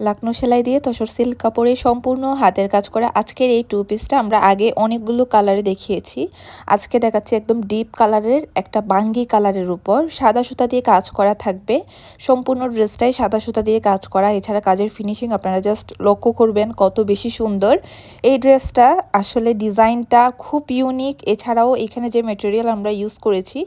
লাকনো সেলাই দিয়ে তসর সিল্ক কাপড়ে সম্পূর্ণ হাতের কাজ করা আজকের এই টু পিসটা আমরা আগে অনেকগুলো কালারে দেখিয়েছি। আজকে দেখাচ্ছি একদম ডিপ কালারের একটা বাঙ্গি কালারের উপর। সাদা সুতা দিয়ে কাজ করা থাকবে। সম্পূর্ণ ড্রেসটাই সাদা সুতা দিয়ে কাজ করা। এছাড়া কাজের ফিনিশিং আপনারা জাস্ট লক্ষ্য করবেন কত বেশি সুন্দর। এই ড্রেসটা আসলে ডিজাইনটা খুব ইউনিক এছাড়াও এখানে যে মেটেরিয়াল আমরা ইউজ করেছি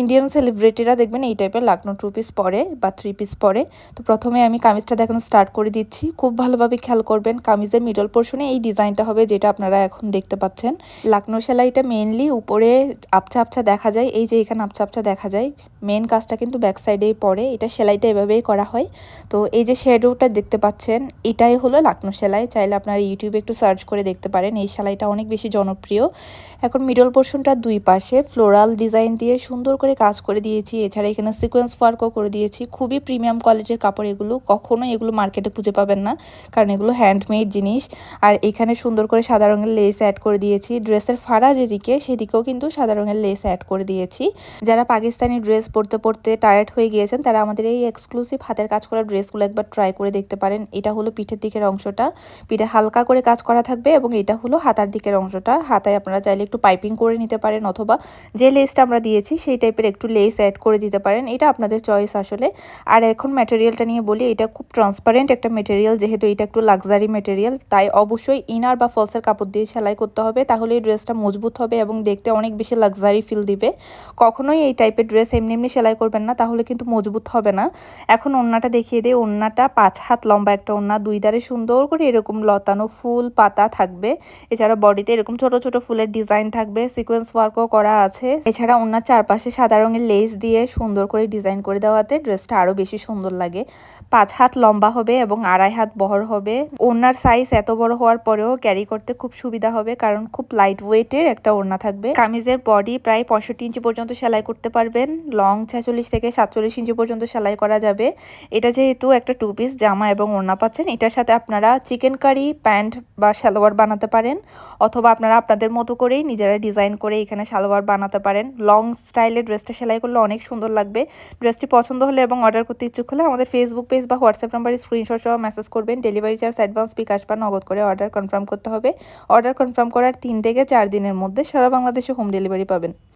ইন্ডিয়ান সেলিব্রিটিরা দেখবেন এই টাইপের লাকনো টু পিস পরে বা থ্রি পিস পরে। তো প্রথমে আমি কামিজটা দেখানো স্টার্ট দিচ্ছি। খুব ভালোভাবে খেয়াল করবেন, কামিজের মিডল পোর্শনে এই ডিজাইনটা হবে যেটা আপনারা এখন দেখতে পাচ্ছেন। লাকনো সেলাইটা মেনলি উপরে আপচা আপচা দেখা যায়, এই যে এখানে আপচা আপচা দেখা যায় মেন কাজটা কিন্তু ব্যাক সাইডেই পড়ে, এটা সেলাইটা এভাবেই করা হয়। তো এই যে শেডোটা দেখতে পাচ্ছেন, এটাই হলো লাকনো সেলাই, চাইলে আপনারা ইউটিউবে একটু সার্চ করে দেখতে পারেন, এই সেলাইটা অনেক বেশি জনপ্রিয়। এখন মিডল পোর্শনটা দুই পাশে ফ্লোরাল ডিজাইন দিয়ে সুন্দর করে কাজ করে দিয়েছি, এছাড়া এখানে সিকোয়েন্স ওয়ার্কও করে দিয়েছি। খুবই প্রিমিয়াম কোয়ালিটির কাপড় এগুলো, কখনোই এগুলো মার্কেটে খুঁজে পাবেন না, কারণ এগুলো হ্যান্ডমেড জিনিস। আর এখানে সুন্দর করে সাদা রঙের লেস অ্যাড করে দিয়েছি। ড্রেসের ফাড়া যেদিকে, সেদিকেও কিন্তু সাদা রঙের লেস অ্যাড করে দিয়েছি। যারা পাকিস্তানি ড্রেস পরতে পরতে টায়ার্ড হয়ে গিয়েছেন, তারা আমাদের এই এক্সক্লুসিভ হাতের কাজ করা ড্রেসগুলো একবার ট্রাই করে দেখতে পারেন। এটা হলো পিঠের দিকের অংশটা। পিঠে হালকা করে কাজ করা থাকবে এবং এটা হলো হাতার দিকের অংশটা। হাতায় আপনারা চাইলে একটু পাইপিং করে নিতে পারেন অথবা যে লেসটা আমরা দিয়েছি, সেই টাইপের একটু লেস অ্যাড করে দিতে পারেন। এটা আপনাদের চয়েস আসলে। আর এখন ম্যাটেরিয়ালটা নিয়ে বলি, এটা খুব ট্রান্সপারেন্ট একটা মেটেরিয়াল যেহেতু এটা একটু লাক্সারি মেটেরিয়াল তাই অবশ্যই ইনার বা ফলসের কাপড় দিয়ে সেলাই করতে হবে। তাহলে এই ড্রেসটা মজবুত হবে এবং দেখতে অনেক বেশি লাক্সারি ফিল দিবে। কখনোই এই টাইপের ড্রেস এমনি এমনি সেলাই করবেন না, তাহলে কিন্তু মজবুত হবে না। এখন ওন্নাটা দেখিয়ে দিই, ওন্নাটা পাঁচ হাত লম্বা একটা ওন্না, দুই ধারে সুন্দর করে এরকম লতানো ফুল পাতা থাকবে। এছাড়া বডিতে এরকম ছোট ছোট ফুলের ডিজাইন থাকবে সিকোয়েন্স ওয়ার্কও করা আছে। এছাড়া ওনার চারপাশে সাদা রঙের লেস দিয়ে সুন্দর করে ডিজাইন করে দেওয়াতে ড্রেসটা আরও বেশি সুন্দর লাগে। পাঁচ হাত লম্বা হবে এবং আড়াই হাত বহর হবে। ওড়নার সাইজ এত বড় হওয়ার পরেও ক্যারি করতে খুব সুবিধা হবে, কারণ খুব লাইট ওয়েটের একটা ওড়না থাকবে। কামিজের বডি প্রায় পঁয়ষট্টি ইঞ্চি পর্যন্ত সেলাই করতে পারবেন। লং ছেচল্লিশ থেকে সাতচল্লিশ ইঞ্চি পর্যন্ত সেলাই করা যাবে। এটা যেহেতু একটা টু পিস জামা এবং ওড়না পাচ্ছেন, এটার সাথে আপনারা চিকেন কারি প্যান্ট বা সালোয়ার বানাতে পারেন, অথবা আপনারা আপনাদের মতো করেই নিজেরা ডিজাইন করে এখানে সালোয়ার বানাতে পারেন। লং স্টাইলে ড্রেসটা সেলাই করলে অনেক সুন্দর লাগবে। ড্রেসটি পছন্দ হলে এবং অর্ডার করতে ইচ্ছুক হলে আমাদের ফেসবুক পেজ বা হোয়াটসঅ্যাপ নাম্বারে স্ক্রিনশট সহ মেসেজ করবেন। ডেলিভারি চার্জ অ্যাডভান্স বিকাশ বা নগদ করে অর্ডার কনফার্ম করতে হবে। অর্ডার কনফার্ম করার তিন থেকে চার দিনের মধ্যে সারা বাংলাদেশে হোম ডেলিভারি পাবেন।